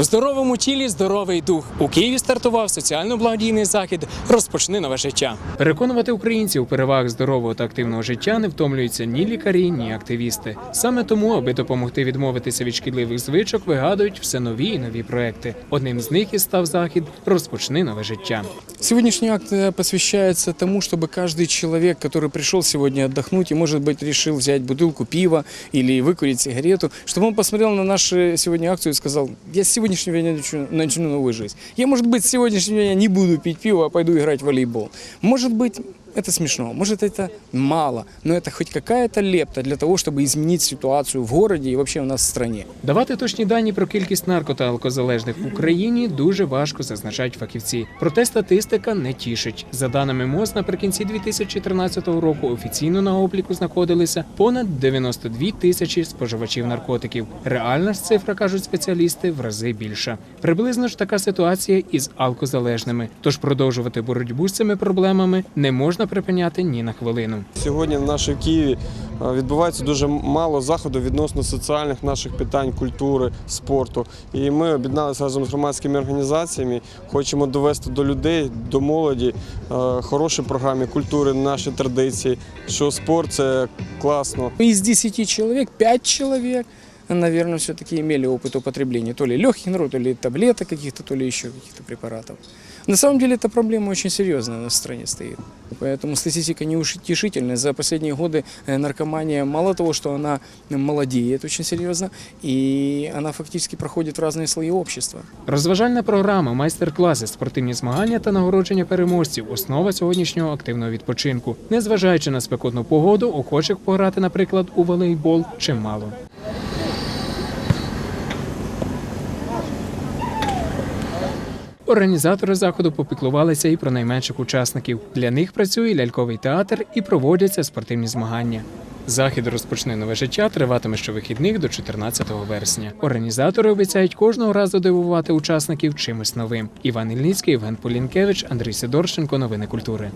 В здоровому тілі здоровий дух. У Києві стартував соціально-благодійний захід Розпочни нове життя. Переконувати українців у переваг здорового та активного життя не втомлюються ні лікарі, ні активісти. Саме тому, аби допомогти відмовитися від шкідливих звичок, вигадують все нові і нові проекти. Одним з них і став захід Розпочни нове життя. Сегодняшний акт э, посвящается тому, чтобы каждый человек, который пришел сегодня отдохнуть и, может быть, решил взять бутылку пива или выкурить сигарету, чтобы он посмотрел на нашу сегодня акцию и сказал, я с сегодняшнего дня начну, начну новую жизнь. Я, может быть, с сегодняшнего дня не буду пить пиво, а пойду играть в волейбол. Может быть, это смешно, может, это мало, но это хоть какая-то лепта для того, чтобы изменить ситуацию в городе и вообще у нас в стране. Давати точні дані про кількість нарко та алкозалежних в Україні дуже важко зазначають фахівці. Проте статистика не тішить. За даними МОЗ, наприкінці 2013 року офіційно на обліку знаходилися понад 92 тисячі споживачів наркотиків. Реальна ж цифра кажуть спеціалісти в рази більша. Приблизно ж така ситуація із алкозалежними. Тож продовжувати боротьбу з цими проблемами не можна припиняти ні на хвилину. Сьогодні в нашій Києві відбувається дуже мало заходу відносно соціальних наших питань, культури, спорту. І ми об'єдналися разом з громадськими організаціями. Хочемо довести до людей, до молоді хороші програми культури, наші традиції, що спорт це класно. Из 10 человек 5 человек, наверное, все-таки имели опыт употребления то ли легких наркотиков, то ли таблеток каких-то, то ли еще каких-то препаратов. На самом деле эта проблема очень серьезная у нас в стране стоит. Поэтому статистика неутешительная. За последние годы э, наркомания, мало того, что она молодеет очень серьезно, и она фактически проходит в разные слои общества. Розважальна програма, майстер-класи, спортивні змагання та нагородження переможців основа сьогоднішнього активного відпочинку. Незважаючи на спекотну погоду, охочих пограти, наприклад, у волейбол чимало. Організатори заходу попіклувалися і про найменших учасників. Для них працює ляльковий театр і проводяться спортивні змагання. Захід розпочне нове життя триватиме щовихідних до 14 вересня. Організатори обіцяють кожного разу дивувати учасників чимось новим. Іван Ільницький, Євген Полінкевич, Андрій Сидорченко. Новини культури.